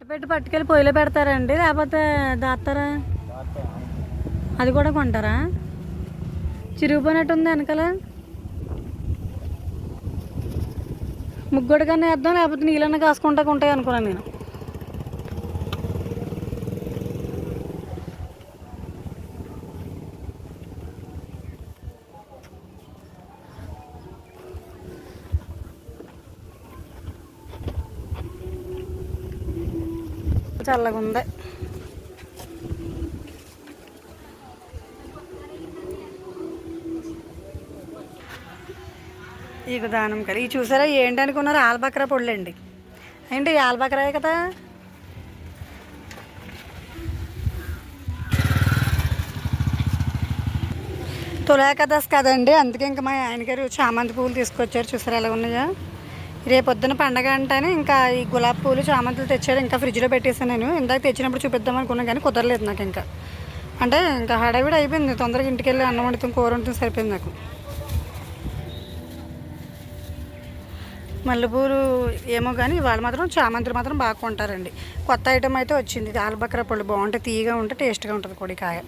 పెట్టి పట్టుకెళ్ళి పొయ్యిలో పెడతారండి? లేకపోతే దాస్తారా? అది కూడా కొంటారా? చిరిగిపోయినట్టు ఉంది వెనకాల. ముగ్గుడికన్నా వేద్దాం లేకపోతే నీళ్ళన్నా కాసుకుంటా ఉంటాయి అనుకున్నాను నేను. చల్లగా ఉంది ఇక దానం కదా. ఇవి చూసారా ఏంటి అనుకున్నారు ఆల్బక్రా పొళ్ళండి ఏంటి ఆల్బక్రాయే కదా? తులాకదాస్ కదండి అందుకే ఇంకా మా ఆయన గారు చామంతి పువ్వులు తీసుకొచ్చారు. చూసారా ఎలా ఉన్నాయా? రేపు పొద్దున పండగ అంటేనే ఇంకా ఈ గులాబీ పూలు చామంతులు తెచ్చాడు ఇంకా ఫ్రిడ్జ్లో పెట్టేసాను నేను. ఇందాక తెచ్చినప్పుడు చూపిద్దాం అనుకున్నాను కానీ కుదరలేదు నాకు ఇంకా. అంటే ఇంకా హడావిడి అయిపోయింది. తొందరగా ఇంటికి వెళ్ళి అన్నం వండుతాం కూర వండుతాం సరిపోయింది నాకు. మల్లెపూలు ఏమో కానీ వాళ్ళు మాత్రం చామంతులు మాత్రం బాగా కొంటారండి. కొత్త ఐటమ్ అయితే వచ్చింది. ఇది ఆలుబక్రా పళ్ళు బాగుంటాయి తీయగా ఉంటే టేస్ట్గా ఉంటుంది కొడికాయ